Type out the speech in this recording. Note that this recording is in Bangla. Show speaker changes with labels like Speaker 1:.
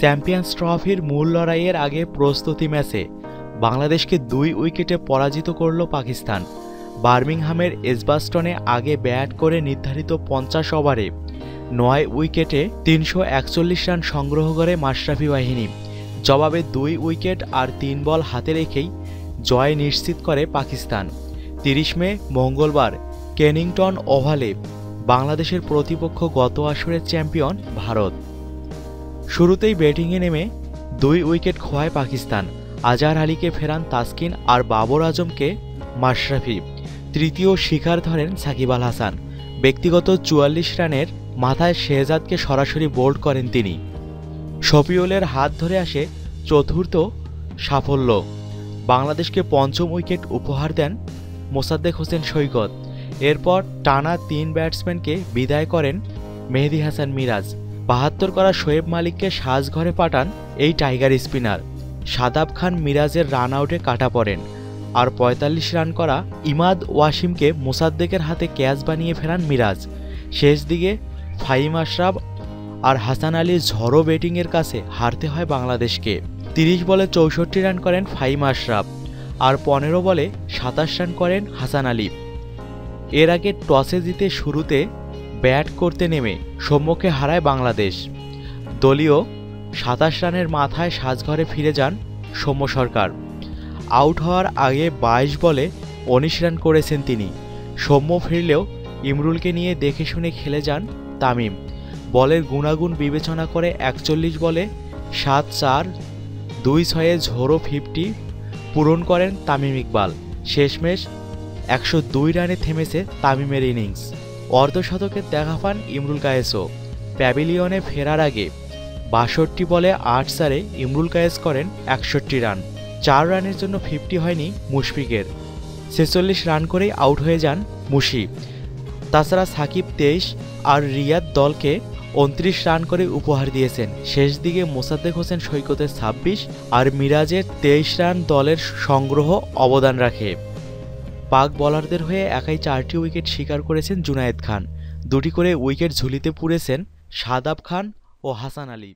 Speaker 1: চ্যাম্পিয়ন্স ট্রফির মূল লড়াইয়ের আগে প্রস্তুতি ম্যাচে বাংলাদেশকে দুই উইকেটে পরাজিত করল পাকিস্তান। বার্মিংহামের এসবাস্টনে আগে ব্যাট করে নির্ধারিত পঞ্চাশ ওভারে নয় উইকেটে তিনশো একচল্লিশ রান সংগ্রহ করে মাশরাফি বাহিনী। জবাবে দুই উইকেট আর তিন বল হাতে রেখেই জয় নিশ্চিত করে পাকিস্তান। তিরিশ মে, মঙ্গলবার, কেনিংটন ওভালে বাংলাদেশের প্রতিপক্ষ গত আসরের চ্যাম্পিয়ন ভারত। শুরুতেই ব্যাটিংয়ে নেমে দুই উইকেট খোয়ায় পাকিস্তান। আজহার আলীকে ফেরান তাসকিন আর বাবর আজমকে মাশরাফি। তৃতীয় শিকার ধরেন সাকিব আল হাসান। ব্যক্তিগত চুয়াল্লিশ রানের মাথায় শেহজাদকে সরাসরি বোল্ড করেন তিনি। শফিউলের হাত ধরে আসে চতুর্থ সাফল্য। বাংলাদেশকে পঞ্চম উইকেট উপহার দেন মোসাদ্দেক হোসেন সৈকত। এরপর টানা তিন ব্যাটসম্যানকে বিদায় করেন মেহেদি হাসান মিরাজ। বাহাত্তর করা শোয়েব মালিককে সাজঘরে পাঠান এই টাইগার স্পিনার। সাদাব খান মিরাজের রান আউটে কাটা পড়েন আর পঁয়তাল্লিশ রান করা ইমাদ ওয়াসিমকে মোসাদ্দেকের হাতে ক্যাচ বানিয়ে ফেরান মিরাজ। শেষ দিকে ফাহিম আশরাফ আর হাসান আলীর ঝড়ো ব্যাটিংয়ের কাছে হারতে হয় বাংলাদেশকে। তিরিশ বলে চৌষট্টি রান করেন ফাইম আশরাফ আর পনেরো বলে সাতাশ রান করেন হাসান আলী। এর আগে টসে জিতে শুরুতে ব্যাট করতে নেমে সম্মুখে হারায় বাংলাদেশ। দলীয় সাতাশ রানের মাথায় সাজঘরে ফিরে যান সৌম্য সরকার। আউট হওয়ার আগে বাইশ বলে উনিশ রান করেছেন তিনি। সৌম্য ফিরলেও ইমরুলকে নিয়ে দেখে শুনে খেলে যান তামিম। বলের গুণাগুণ বিবেচনা করে একচল্লিশ বলে সাত চার, দুই ছয়ে ঝোড়ো ফিফটি পূরণ করেন তামিম ইকবাল। শেষমেশ একশো দুই রানে থেমেছে তামিমের ইনিংস। অর্ধশতকের দেখা পান ইমরুল কায়েসও। প্যাভিলিয়নে ফেরার আগে বাষট্টি বলে আট সারে ইমরুল কায়েস করেন একষট্টি রান। চার রানের জন্য ফিফটি হয়নি মুশফিকের। ছেচল্লিশ রান করেই আউট হয়ে যান মুশি। তাছাড়া সাকিব তেইশ আর রিয়াদ দলকে উনত্রিশ রান করে উপহার দিয়েছেন। শেষ দিকে মোসাদ্দেক হোসেন সৈকতের ছাব্বিশ আর মিরাজের তেইশ রান দলের সংগ্রহ অবদান রাখে। পাক বলারদের হয়ে একাই চারটি উইকেট শিকার করেছেন জুনায়েদ খান। দুটি করে উইকেট ঝুলিতে পুড়েছেন সাদাব খান ও হাসান আলী।